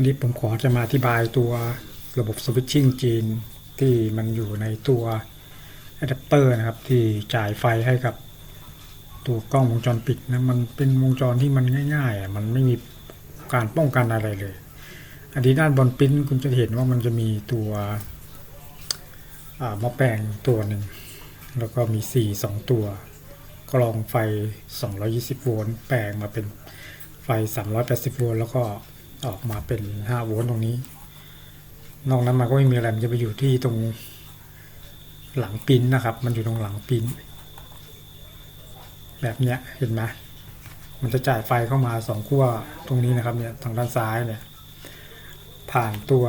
อันนี้ผมขอจะมาอธิบายตัวระบบสวิตชิ่งจีนที่มันอยู่ในตัวอะแดปเตอร์นะครับ ที่จ่ายไฟให้กับตัวกล้องวงจรปิดนะมันเป็นวงจรที่มันง่ายๆอะมันไม่มีการป้องกันอะไรเลย อันนี้ด้านบนปริ้นคุณจะเห็นว่ามันจะมีตัวอ่าหม้อแปลงตัวหนึ่งแล้วก็มีสี่สองตัวกรองไฟ 220 โวลต์แปลงมาเป็นไฟ 380 โวลต์แล้วก็ ออกมาเป็น5โวลต์ตรงนี้ นอกนั้นมันก็ไม่มีอะไรมันจะไปอยู่ที่ตรงหลังปิ้นนะครับ มันอยู่ตรงหลังปิ้น แบบเนี้ยเห็นไหมมันจะจ่ายไฟเข้ามาสองขั้วตรงนี้นะครับเนี่ยทางด้านซ้ายเนี่ยผ่านตัว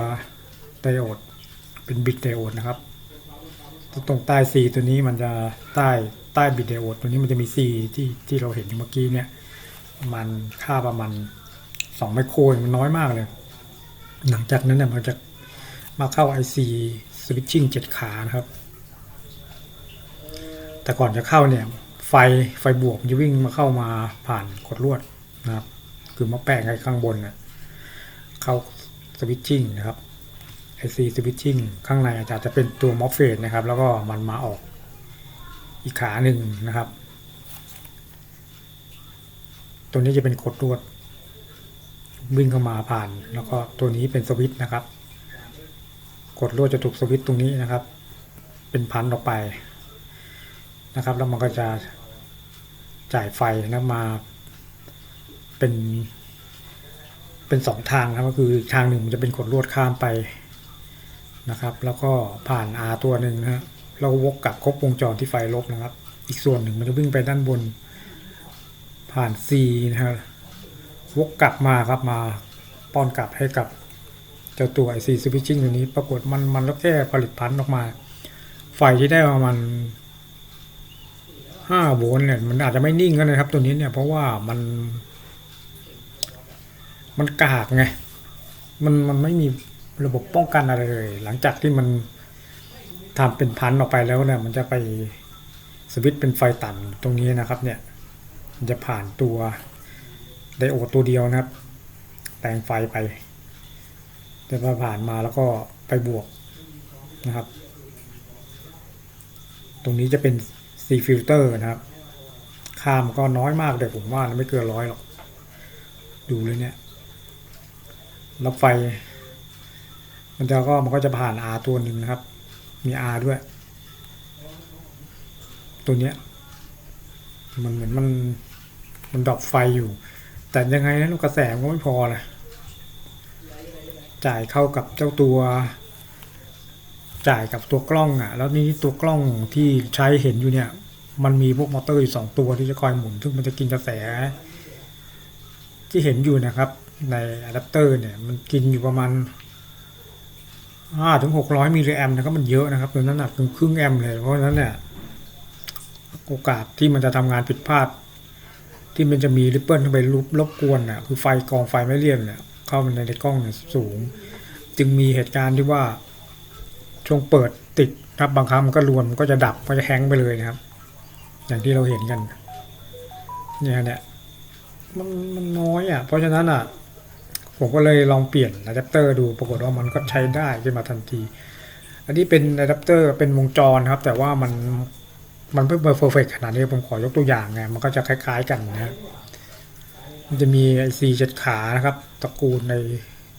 ไดโอดเป็นบิตไดโอดนะครับ ตรงใต้ C ตัวนี้มันจะใต้ใต้บิดไดโอดตัวนี้มันจะมี C ที่ที่เราเห็นอยู่เมื่อกี้เนี่ยมันค่าประมาณ 2ไมโครมันน้อยมากเลย หลังจากนั้นเนี่ยมันจะมาเข้า IC switching 7 ขานะครับ แต่ก่อนจะเข้าเนี่ย ไฟไฟบวกมันจะวิ่งมาเข้ามาผ่านกดลวดนะครับ คือมาแปลงไอ้ข้างบนน่ะเข้า switching นะครับ IC switching ข้างในอาจจะเป็นตัว MOSFET นะครับ แล้วก็มันมาออกอีกขาหนึ่งนะครับ ตัวนี้จะเป็นกดลวด วิ่งเข้ามาผ่าน แล้วก็ตัวนี้เป็นสวิตช์นะครับ กดลวดจะถูกสวิตช์ตรงนี้นะครับ เป็นพันออกไปนะครับ แล้วมันก็จะจ่ายไฟนะมาเป็นเป็นสองทางนะครับก็คือทางหนึ่งมันจะเป็นกดลวดข้ามไปนะครับ แล้วก็ผ่าน R ตัวหนึ่งนะฮะเราวกกลับครบวงจรที่ไฟลบนะครับ อีกส่วนหนึ่งมันจะวิ่งไปด้านบนผ่าน C นะฮะ วกกลับมาครับมาป้อนกลับให้กับเจ้าตัว IC switching ตัวนี้ ปรากฏมันมันแล้วแค่ผลิตพันธุ์ออกมา ไฟที่ได้ประมาณ5โวลต์เนี่ยมันอาจจะไม่นิ่งก็นะครับ ตัวนี้เนี่ยเพราะว่ามัน มันกากไงมันมันไม่มีระบบป้องกันอะไรเลย หลังจากที่มันทำเป็นพันออกไปแล้วเนี่ยมันจะไปสวิตช์เป็นไฟต่ำตรงนี้นะครับ เนี่ย มันจะผ่านตัว ไดโอดตัวเดียวนะครับแปลงไฟไปแต่พอผ่านมาแล้วก็ไปบวกนะครับ ตรงนี้จะเป็น C filter นะครับค่ามันก็น้อยมากเลยผมว่าไม่เกินร้อยหรอก ดูเลยเนี่ยรับไฟ มันจะก็มันก็จะผ่าน R ตัวหนึ่งนะครับ มี R ด้วย ตัวเนี้ยมันเหมือนมันมันดรอปไฟอยู่ แต่ยังไงนะลูกกระแสก็ไม่พอเลยจ่ายเข้ากับเจ้าตัว จ่ายกับตัวกล้องอะ แล้วนี่ตัวกล้องที่ใช้เห็นอยู่เนี่ย มันมีพวกมอเตอร์อยู่สองตัวที่จะคอยหมุน ซึ่งมันจะกินกระแส ที่เห็นอยู่นะครับ ในอะแดปเตอร์เนี่ย มันกินอยู่ประมาณห้าถึงหกร้อยมิลลิแอมนะครับมันเยอะนะครับตัวนั้นหนักถึงครึ่งแอมป์เลยเพราะฉะนั้นเนี่ยโอกาสที่มันจะทำงานผิดพลาด ที่มันจะมีริปเปิลเข้าไปรบรบกวนน่ะคือไฟกองไฟไม่เรียบเนี่ยเข้ามาในกล้องเนี่ยสูง จึงมีเหตุการณ์ที่ว่าช่วงเปิดติดครับบางครั้งมันก็รวนมันก็จะดับก็จะแฮงไปเลยนะครับ อย่างที่เราเห็นกัน เนี่ยเนี่ยมันมันน้อยอะเพราะฉะนั้นอะผมก็เลยลองเปลี่ยนอะแดปเตอร์ดูปรากฏว่ามันก็ใช้ได้ขึ้นมาทันที อันนี้เป็นอะแดปเตอร์เป็นวงจรครับ แต่ว่ามัน มันไม่เพอร์เฟกขนาดนี้ผมขอยกตัวอย่างไงมันก็จะคล้าย ๆ กันนะฮะมันจะมีไอซีเจ็ดขานะครับ ตระกูลใน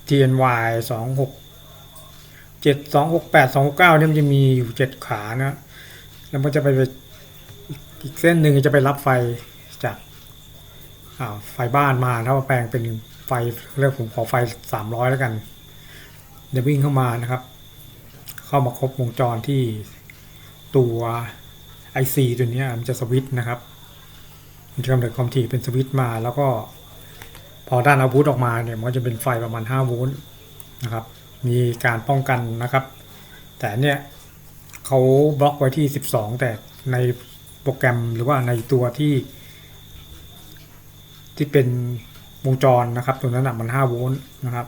TNY สองหกเจ็ดสองหกแปดสองเก้าเนี่ยมันจะมีอยู่เจ็ดขานะ แล้วมันจะไปอีกเส้นหนึ่งจะไปรับไฟจากาไฟบ้านมาแล้วมาแปลงเป็นไฟเรียกผมขอไฟสามร้อยแล้วกันเดี๋ยววิ่งเข้ามานะครับ เข้ามาครบวงจรที่ตัว IC ตัวนี้มันจะสวิตช์นะครับมันจะกำเนิดความถี่เป็นสวิตช์มาแล้วก็พอด้านอาวุธออกมาเนี่ยมันก็จะเป็นไฟประมาณ5โวลต์นะครับมีการป้องกันนะครับ แต่เนี่ยเขาบล็อกไว้ที่ 12 แต่ในโปรแกรมหรือว่าในตัวที่ ที่เป็นวงจรนะครับ ตัวนั้นนะมัน5โวลต์นะครับ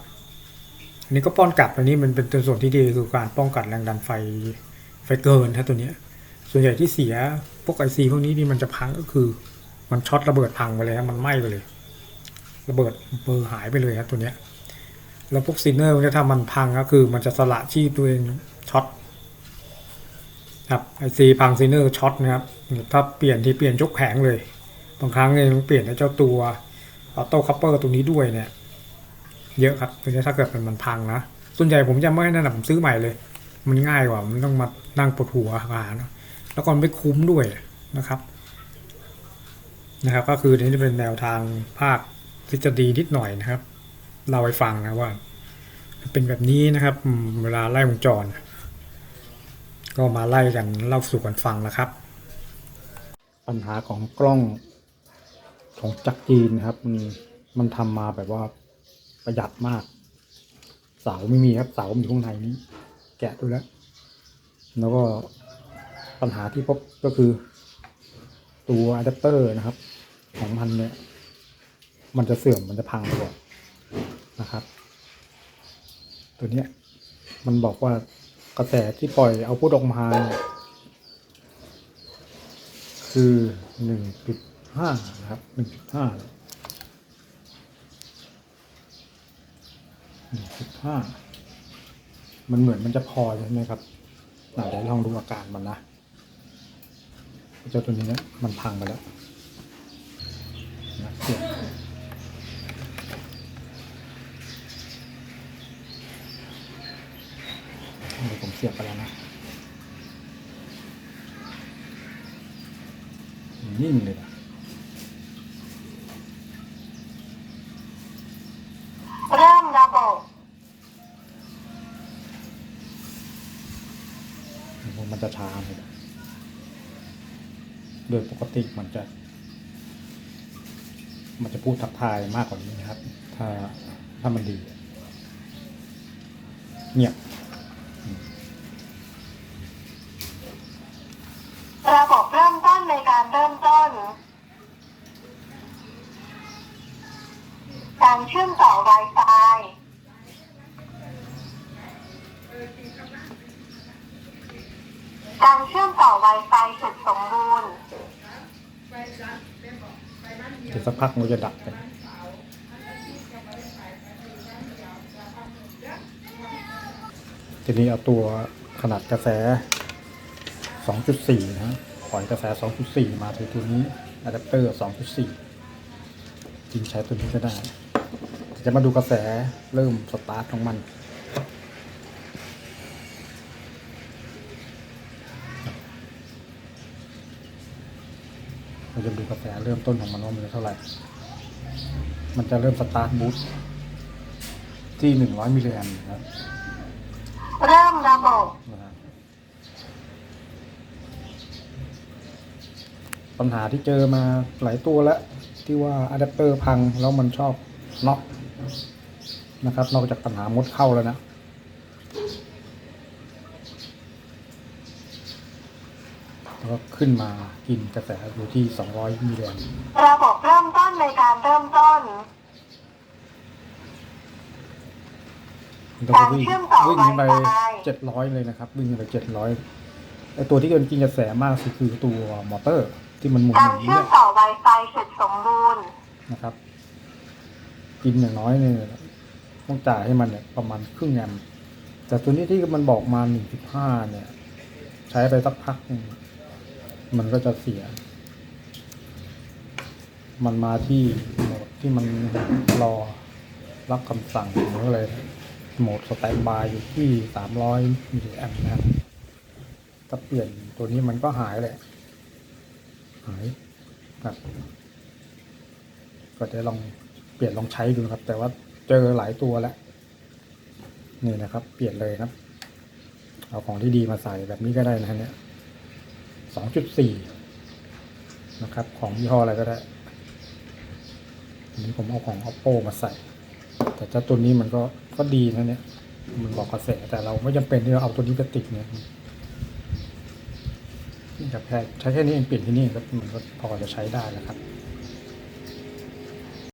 อันนี้ก็ป้อนกลับอันนี้มันเป็นตัวส่วนที่ดีคือการป้องกันแรงดันไฟไฟเกินถ้าตัวเนี้ย ส่วนใหญ่ที่เสียพวกไอซีพวกนี้นี่มันจะพังก็คือ มันช็อตระเบิดพังไปเลยมันไหม้ไปเลย ระเบิดเบอร์หายไปเลยครับตัวเนี้ยแล้วพวกซีเนอร์มันจะทำมันพังก็คือ มันจะสละชีพตัวเองช็อตครับไอซีพังซีเนอร์ช็อตนะครับถ้าเปลี่ยนที่เปลี่ยนยกแผงเลยบางครั้งเนี่ยมันเปลี่ยนไอ้เจ้าตัวออโต้คัพเปอร์ตัวนี้ด้วยเนี่ย เยอะครับตัวนี้ถ้าเกิดมันมันพังนะส่วนใหญ่ผมจะไม่นั่นนะผมซื้อใหม่เลย มันง่ายกว่ามันต้องมานั่งปวดหัวหาเนอะ แล้วก็ไม่คุ้มด้วยนะครับนะครับ ก็คือนี่เป็นแนวทางภาคทฤษฎีนิดหน่อยนะครับเล่าให้ฟังนะว่า เป็นแบบนี้นะครับ เวลาไล่วงจร ก็มาไล่กันเล่าสู่กันฟังนะครับ ปัญหาของกล้องของจักรจีนครับ มันมันทำมาแบบว่าประหยัดมาก เสาไม่มีครับ เสามันอยู่ข้างในนี้ แกะดูแล้ว แล้วก็ ปัญหาที่พบก็คือ ตัวอะแดปเตอร์นะครับ ของมันเนี่ย มันจะเสื่อมมันจะพังไปก่อนะครับ ตัวเนี้ยมันบอกว่ากระแสที่ปล่อยเอาพุทออกมาเนี่ยคือหนึ่งจุดห้านะครับหนึ่งจุดห้าหนึ่งจุดห้ามันเหมือนมันจะพอใช่ไหมครับเดี๋ยวลองดูอาการมันนะ เจ้าตัวนี้เนี่ยมันพังไปแล้วนะเสียบเดี๋ยวผมเสียบไปแล้วนะนิ่งเลยนะ เริ่มระบบ มันจะช้าเลยนะโดยปกติมันจะ มันจะพูดทักทายมากกว่านี้นะครับ ถ้าถ้ามันดีเงียบระบบเริ่มต้นในการเริ่มต้น การเชื่อมต่อ Wi-Fi การเชื่อมต่อ Wi-Fi เสร็จสมบูรณ์ เดี๋ยวสักพักมันจะดับไปทีนี้เอาตัวขนาดกระแส 2.4 นะฮะปล่อยกระแส 2.4 มาถึงตัวนี้อะแดปเตอร์ 2.4 จริงใช้ตัวนี้ก็ได้ จะมาดูกระแสเริ่มสตาร์ทของมัน เราจะดูกระแสเริ่มต้นของมันว่ามันจะเท่าไหร่ มันจะเริ่มสตาร์ทบูสต์ที่100มิลลิแอมป์นะครับเริ่มระบบนะครับปัญหาที่เจอมาหลายตัวแล้ว ที่ว่าอะแดปเตอร์พังแล้วมันชอบน็อกนะครับ นอกจากปัญหามดเข้าแล้วนะ แล้วก็ขึ้นมากินกระแสอยู่ที่ 200 มิลลิแอมป์ระบบเริ่มต้นในการเริ่มต้นมันก็จะวิ่งการเชื่อมต่อวิ่งขึ้นไป Wi-Fi เจ็ดร้อยเลยนะครับ วิ่งขึ้นไปเจ็ดร้อยไอตัวที่เกินกินกระแสมากสุดคือตัวมอเตอร์ ที่มันหมุนการอย่างนี้เชื่อมยต่อ Wi-Fi เสร็จสมบูรณ์ นะครับ กินอย่างน้อยเนี่ยต้องจ่ายให้มันเนี่ยประมาณครึ่งแอมป์แต่ตัวนี้ที่มันบอกมาหนึ่งจุดห้าเนี่ย ใช้ไปสักพักหนึ่ง มันก็จะเสีย มันมาที่โหมดที่มันรอรับคำสั่งหรืออะไรโหมดสแตนบายอยู่ที่สามร้อยมิลลิแอมป์นะครับถ้าเปลี่ยนตัวนี้มันก็หายแหละ หายครับก็จะลองเปลี่ยนลองใช้ดูครับ แต่ว่าเจอหลายตัวแล้วนี่นะครับ เปลี่ยนเลยครับ เอาของที่ดีมาใส่แบบนี้ก็ได้นะฮะเนี่ย สองจุดสี่นะครับ ของยี่ห้ออะไรก็ได้อันนี้ผมเอาของ oppo มาใส่ แต่เจ้าตัวนี้มันก็ก็ดีนะเนี่ย มันบอกกระแสแต่เราไม่จำเป็นที่เราเอาตัวนี้ไปติดเนี่ยนี่กับแค่ใช้แค่นี้เองเปลี่ยนที่นี่ก็มันก็พอจะใช้ได้แล้วครับ